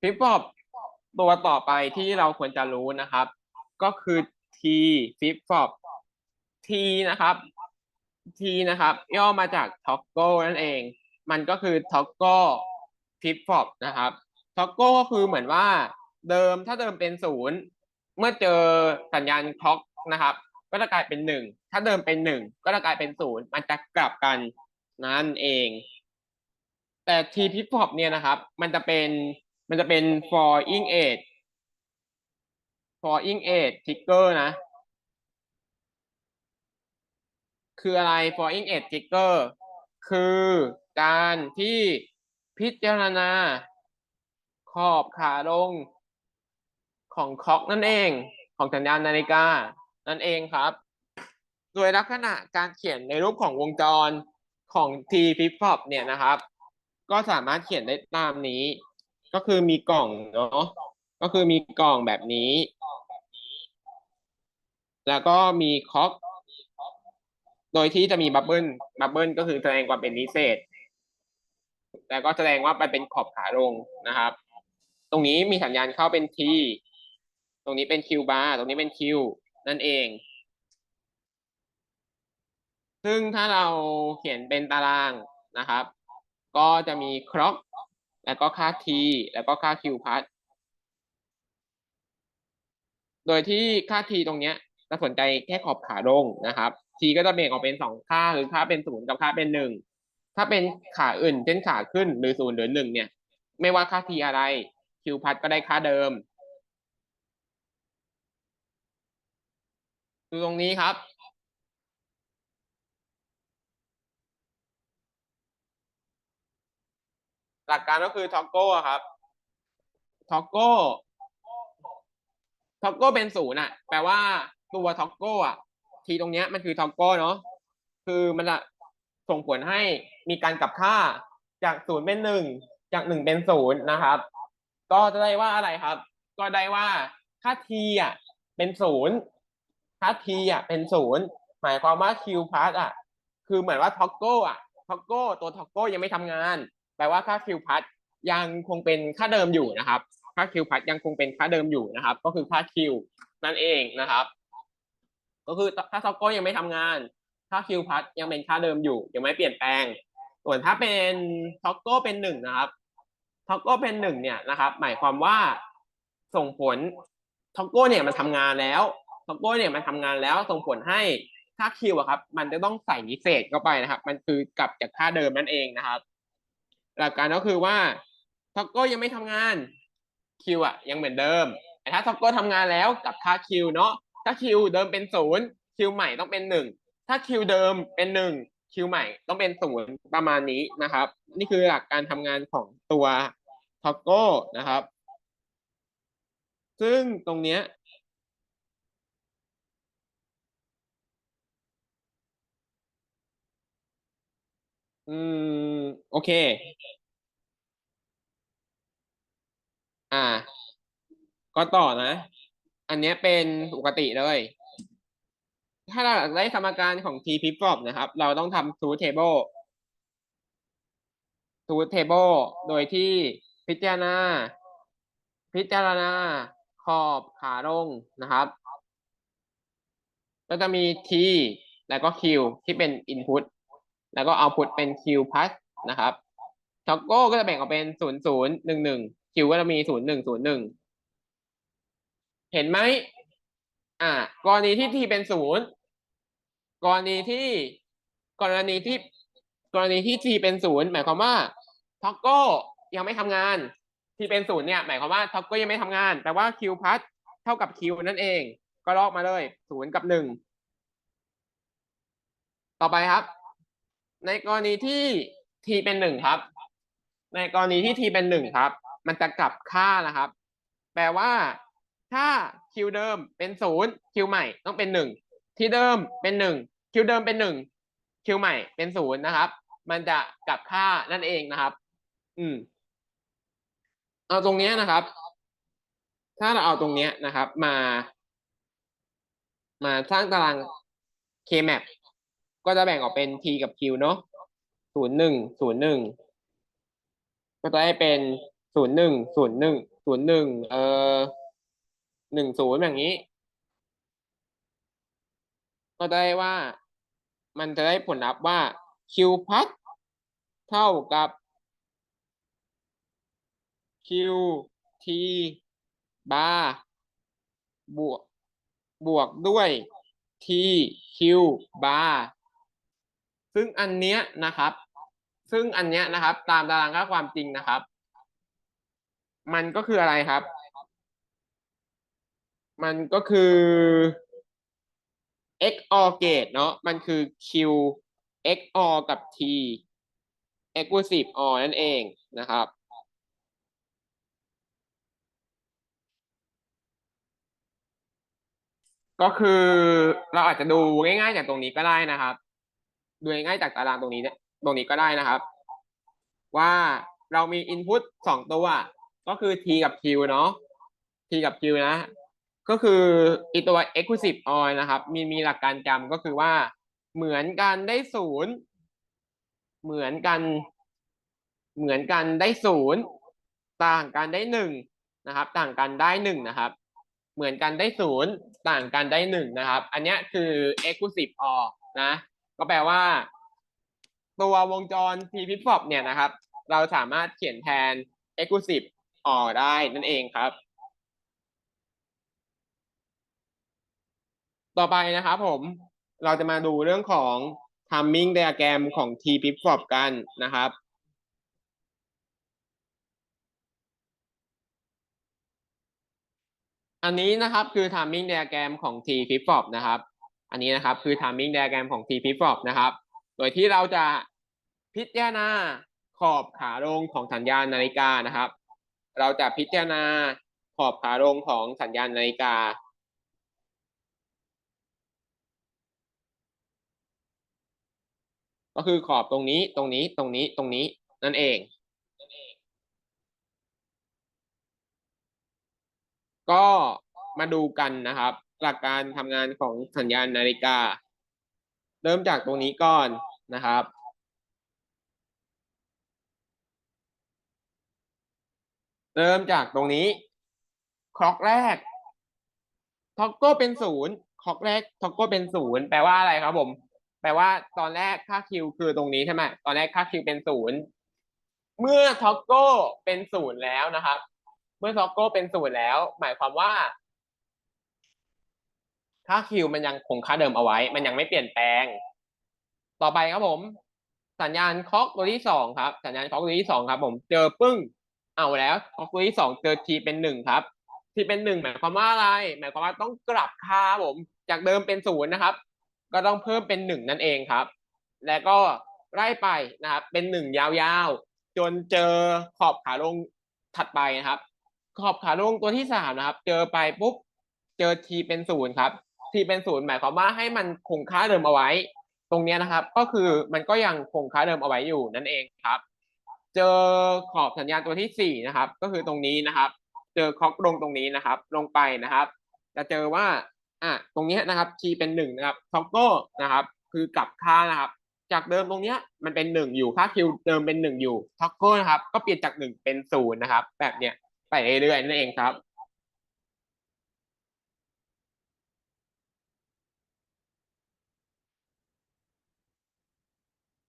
flip flop ตัวต่อไปที่เราควรจะรู้นะครับ ก็คือ T flip flop T นะครับ T นะครับ ย่อมาจาก toggle นั่นเอง มันก็คือ toggle flip flop นะครับ toggle ก็คือเหมือนว่าเดิมถ้าเดิมเป็นศูนย์เมื่อเจอสัญญาณ clock นะครับ ก็จะกลายเป็นหนึ่งถ้าเดิมเป็นหนึ่งก็จะกลายเป็นศูนย์มันจะกลับกันนั่นเอง แต่ T flip flop เนี่ยนะครับ มันจะเป็น มันจะเป็น falling edge falling edge trigger นะ คืออะไร falling edge trigger คือการที่พิจารณา ขอบขาลงของคล็อกนั่นเองของสัญญาณนาฬิกา นั่นเองครับ โดยลักษณะการเขียนในรูปของวงจรของ T flip flop เนี่ยนะครับ ก็สามารถเขียนได้ตามนี้ ก็คือมีกล่องเนาะก็คือมีกล่องแบบนี้ แล้วก็มีค็อกโดยที่จะมีบับเบิลบับเบิลก็คือแสดงความเป็นนิเศษ แล้วก็แสดงว่ามันเป็นขอบขาลงนะครับ ตรงนี้มีสัญญาณเข้าเป็น T ตรงนี้เป็น Q bar ตรงนี้เป็น Q นั่นเอง ซึ่งถ้าเราเขียนเป็นตารางนะครับ ก็จะมีคล็อก แล้วก็ค่า T แล้วก็ค่า Q พัดโดยที่ค่า T ตรงเนี้ยจะสนใจแค่ขอบขาลงนะครับ T ก็จะแบ่งออกเป็นสองค่าคือค่าเป็นศูนย์กับค่าเป็นหนึ่งถ้าเป็นขาอื่นเช่นขาขึ้นหรือศูนย์หรือหนึ่งเนี่ย ไม่ว่าค่า T อะไร Q พัดก็ได้ค่าเดิมดูตรงนี้ครับ หลักการก็คือท็อกโก้ครับท็อกโก้ท็อกโก้เป็นศูนย์อะ แปลว่าตัวท็อกโก้อะ ทีตรงเนี้ยมันคือท็อกโก้เนาะคือมันจะส่งผลให้มีการกลับค่าจากศูนย์เป็นหนึ่งจากหนึ่งเป็นศูนย์นะครับ ก็จะได้ว่าอะไรครับ ก็ได้ว่าค่าทีอะเป็นศูนย์ค่าทีอะเป็นศูนย์หมายความว่าคิวพาร์อะ คือเหมือนว่าท็อกโก้อะท็อกโก้ตัวท็อกโก้ยังไม่ทำงาน แปลว่าค่าคิวพัดยังคงเป็นค่าเดิมอยู่นะครับ ค่าคิวพัดยังคงเป็นค่าเดิมอยู่นะครับ ก็คือค่าคิวนั่นเองนะครับ ก็คือถ้าท็อกโก้ยังไม่ทำงาน ค่าคิวพัดยังเป็นค่าเดิมอยู่ยังไม่เปลี่ยนแปลง ส่วนถ้าเป็นท็อกโก้เป็นหนึ่งนะครับท็อกโก้เป็นหนึ่งเนี่ยนะครับ หมายความว่าส่งผลท็อกโก้เนี่ยมันทำงานแล้วท็อกโก้เนี่ยมันทำงานแล้วส่งผลให้ค่าคิวอะครับ มันจะต้องใส่นิเศษเข้าไปนะครับ มันคือกลับจากค่าเดิมนั่นเองนะครับ หลักการก็คือว่าท็อกโก้ยังไม่ทำงานคิวอะยังเหมือนเดิม แต่ถ้าท็อกโก้ทำงานแล้วกับค่าคิวเนาะถ้าคิวเดิมเป็นศูนย์คิวใหม่ต้องเป็นหนึ่งถ้าคิวเดิมเป็นหนึ่งคิวใหม่ต้องเป็นศูนย์ประมาณนี้นะครับ นี่คือหลักการทำงานของตัวท็อกโก้นะครับ ซึ่งตรงเนี้ยอืม โอเค อ่า ก็ต่อนะ อันนี้เป็นปกติเลย ถ้าเราอยากได้สมการของ t flip flop นะครับ เราต้องทำ truth table truth table โดยที่พิจารณา พิจารณาขอบขาลงนะครับ ก็จะมี t แล้วก็ q ที่เป็น input แล้วก็ output เป็น q plus นะครับท็อกโก้ก็จะแบ่งออกเป็นศูนย์ศูนย์หนึ่งหนึ่ง q ก็จะมีศูนย์หนึ่งศูนย์หนึ่งเห็นไหมอ่ากรณีที่ t เป็นศูนย์กรณีที่กรณีที่กรณีที่ t เป็นศูนย์หมายความว่าท็อกโก้ยังไม่ทำงาน t เป็นศูนย์เนี่ยหมายความว่าท็อกโก้ยังไม่ทำงานแปลว่า q พัดเท่ากับ q นั่นเอง ก็ลอกมาเลยศูนย์กับหนึ่งต่อไปครับ ในกรณีที่ t เป็นหนึ่งครับ ในกรณีที่ t เป็นหนึ่งครับ มันจะกลับค่านะครับ แปลว่า ถ้า q เดิมเป็นศูนย์ q ใหม่ต้องเป็นหนึ่ง t เดิมเป็นหนึ่ง q เดิมเป็นหนึ่ง q ใหม่เป็นศูนย์นะครับ มันจะกลับค่านั่นเองนะครับ อืม เอาตรงนี้นะครับ ถ้าเราเอาตรงนี้นะครับ มา มาสร้างตาราง K-map ก็จะแบ่งออกเป็น T กับ Q เนาะ ศูนย์หนึ่งศูนย์หนึ่งก็จะได้เป็นศูนย์หนึ่งศูนย์หนึ่งศูนย์หนึ่งเอ่อหนึ่งศูนย์อย่างนี้ ก็ได้ว่า มันจะได้ผลลัพธ์ว่า q พัดเท่ากับ q t บาร์บวก บวกด้วย t q บาร์ซึ่งอันเนี้ยนะครับ ซึ่งอันเนี้ยนะครับ ตามตารางค่าความจริงนะครับ มันก็คืออะไรครับ มันก็คือ x or gate เนาะมันคือ q x or กับ t exclusive or นั่นเองนะครับก็คือเราอาจจะดูง่ายๆจากตรงนี้ก็ได้นะครับ ดูง่ายๆจากตารางตรงนี้เนี่ย ตรงนี้ก็ได้นะครับ ว่าเรามี input สองตัว ก็คือ t กับ q เนาะ t กับ q นะ ก็คืออีตัว exclusive or นะครับ มีมีหลักการจำก็คือว่า เหมือนกันได้ศูนย์เหมือนกัน เหมือนกันได้ศูนย์ต่างกันได้หนึ่งนะครับ ต่างกันได้หนึ่งนะครับ เหมือนกันได้ศูนย์ต่างกันได้หนึ่งนะครับ อันนี้คือ exclusive or นะ ก็แปลว่า ตัววงจร t flip flop เนี่ยนะครับ เราสามารถเขียนแทน exclusive or ได้นั่นเองครับ ต่อไปนะครับผมเราจะมาดูเรื่องของ timing diagram ของ t flip flop กันนะครับอันนี้นะครับคือ timing diagram ของ t flip flop นะครับ อันนี้นะครับคือ timing diagram ของ t flip flop นะครับ โดยที่เราจะ พิจารณาขอบขาลงของสัญญาณนาฬิกานะครับ เราจะพิจารณาขอบขาลงของสัญญาณนาฬิกา ก็คือขอบตรงนี้ตรงนี้ตรงนี้ตรงนี้นั่นเอง ก็มาดูกันนะครับ หลักการทำงานของสัญญาณนาฬิกา เริ่มจากตรงนี้ก่อนนะครับ เริ่มจากตรงนี้คล็อกแรกท็อกโก้เป็นศูนย์คล็อกแรกท็อกโก้เป็นศูนย์แปลว่าอะไรครับผม แปลว่าตอนแรกค่าคิวคือตรงนี้ใช่ไหมตอนแรกค่าคิวเป็นศูนย์เมื่อท็อกโก้เป็นศูนย์แล้วนะครับ เมื่อท็อกโก้เป็นศูนย์แล้ว หมายความว่าค่าคิวมันยังคงค่าเดิมเอาไว้ มันยังไม่เปลี่ยนแปลง ต่อไปครับผม สัญญาณคล็อกตัวที่สองครับ สัญญาณคล็อกตัวที่สองครับ ผม เจอปึ้ง เอาแล้วคอกตัวที่สองเจอทีเป็นหนึ่งครับ ทีเป็นหนึ่งหมายความว่าอะไร หมายความว่าต้องกลับค่าผม จากเดิมเป็นศูนย์นะครับ ก็ต้องเพิ่มเป็นหนึ่งนั่นเองครับ แล้วก็ไล่ไปนะครับ เป็นหนึ่งยาวๆ จนเจอขอบขาลงถัดไปนะครับ ขอบขาลงตัวที่สามนะครับ เจอไปปุ๊บ เจอทีเป็นศูนย์ครับ ทีเป็นศูนย์หมายความว่าให้มันคงค่าเดิมเอาไว้ ตรงนี้นะครับ ก็คือมันก็ยังคงค่าเดิมเอาไว้อยู่นั่นเองครับ เจอขอบสัญญาณตัวที่สี่นะครับ ก็คือตรงนี้นะครับ เจอค็อกลงตรงนี้นะครับ ลงไปนะครับ จะเจอว่าอะตรงนี้นะครับคีเป็นหนึ่งนะครับคล็อกโก้นะครับ คือกลับค่านะครับ จากเดิมตรงเนี้ยมันเป็นหนึ่งอยู่ค่าคิวเดิมเป็นหนึ่งอยู่ท็อกโก้นะครับ ก็เปลี่ยนจากหนึ่งเป็นศูนย์นะครับ แบบเนี้ยไปเรื่อยๆนั่นเองครับ